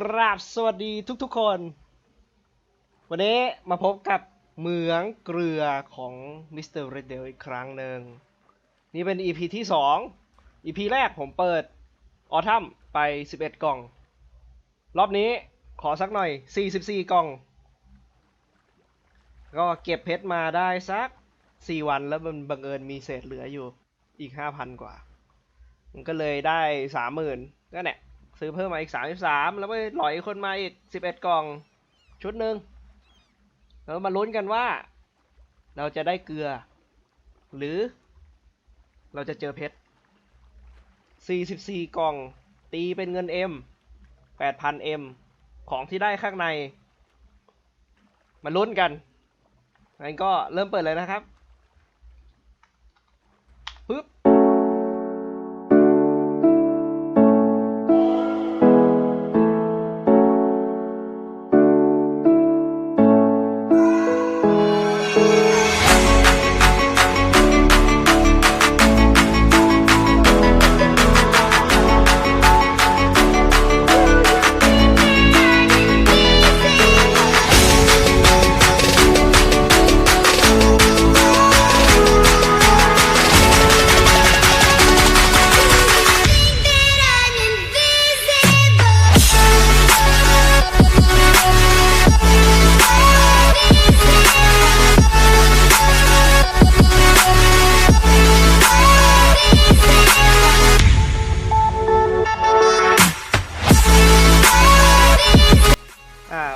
กราบสวัสดีทุกๆคน วันนี้มาพบกับเหมืองเกลือของมิสเตอร์เรดเดลอีกครั้งหนึ่ง นี่เป็น EP ที่ 2 EP แรกผมเปิดออทัมไป 11 กล่อง รอบนี้ขอสักหน่อย 44 กล่อง ก็เก็บเพชรมาได้สัก 4 วันแล้วมันบังเอิญมีเศษเหลืออยู่อีก 5,000 กว่า มันก็เลยได้ 30,000ก็เนี่ย ซื้อเพิ่มมาอีก33แล้วไปหลอยคนมาอีก11กล่องชุดหนึ่งแล้วมาลุ้นกันว่า เราจะได้เกลือ หรือ เราจะเจอเพชร44กล่อง ตีเป็นเงิน M 8,000 M ของที่ได้ข้างใน มาลุ้นกันงั้นก็เริ่มเปิดเลยนะครับ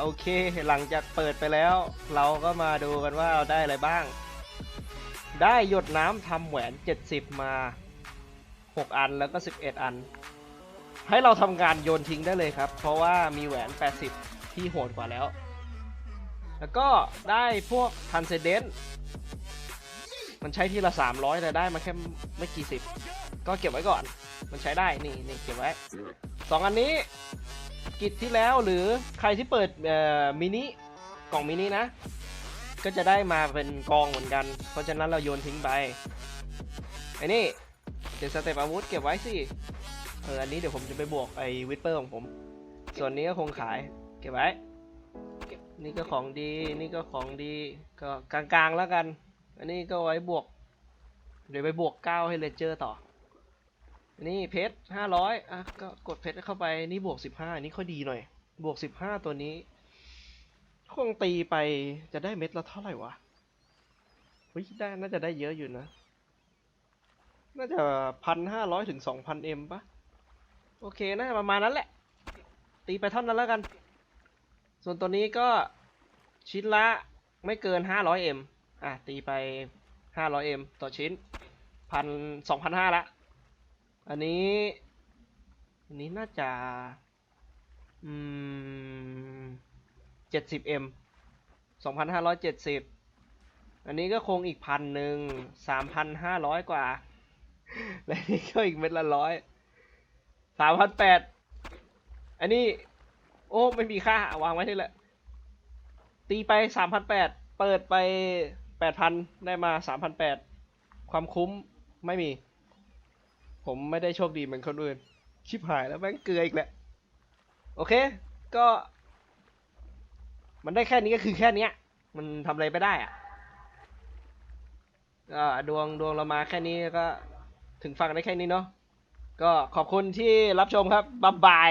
โอเค หลังจากเปิดไปแล้ว เราก็มาดูกันว่าเราได้อะไรบ้าง ได้หยดน้ำทำแหวน 70 มา 6 อันแล้วก็ 11 อัน ให้เราทำการโยนทิ้งได้เลยครับ เพราะว่ามีแหวน 80 ที่โหดกว่าแล้ว แล้วก็ได้พวกทันเซเดนมันใช้ทีละ 300 แต่ได้มาแค่ไม่กี่สิบ ก็เก็บไว้ก่อน มันใช้ได้ นี่นี่เก็บไว้สองอันนี้ กิจที่แล้วหรือใครที่เปิดมินิกล่องมินินะ ก็จะได้มาเป็นกองเหมือนกัน เพราะฉะนั้นเราโยนทิ้งไปไอ้นี่เดี๋ยวสเตปอาวุธเก็บไว้สิเอออันนี้เดี๋ยวผมจะไปบวกไอ้วิปเปอร์ของผม ส่วนนี้ก็คงขายเก็บไว้นี่ก็ของดีนี่ก็ของดีก็กลางๆแล้วกัน อันนี้ก็ไว้บวกเดี๋ยวไปบวกเก้าให้เลเจอร์ต่อ นี่เพชรห้าร้อยอะก็กดเพชรเข้าไปนี่บวกสิบห้านี่ค่อยดีหน่อย บวกสิบห้าตัวนี้ คงตีไปจะได้เม็ดละเท่าไหร่วะเฮ้ยได้น่าจะได้เยอะอยู่นะ น่าจะพันห้าร้อยถึงสองพันเอ็มปะโอเคน่าจะประมาณนั้นแหละ ตีไปเท่านั้นแล้วกัน ส่วนตัวนี้ก็ชิ้นละไม่เกินห้าร้อยเอ็มอะตีไปห้าร้อยเอ็มต่อชิ้นพันสองพันห้าละ อันนี้อันนี้น่าจะ อืมเจ็ดสิบเอ็มสองพันห้าร้อยเจ็ดสิบอันนี้ก็คงอีกพันหนึ่งสามพันห้าร้อยกว่า และนี่ก็อีกเม็ดละร้อยสามพันแปดอันนี้ โอ้ ไม่มีค่าวางไว้นี่แหละ ตีไปสามพันแปดเปิดไปแปดพันได้มาสามพันแปดความคุ้มไม่มี ผมไม่ได้โชคดีเหมือนคนอื่น ชิบหายแล้วแม่งเกลืออีกแหละ โอเค ก็ มันได้แค่นี้ก็คือแค่นี้มันทำอะไรไม่ได้อะก็ดวงดวงเรามาแค่นี้ก็ถึงฟังได้แค่นี้เนาะก็ขอบคุณที่รับชมครับบ๊ายบาย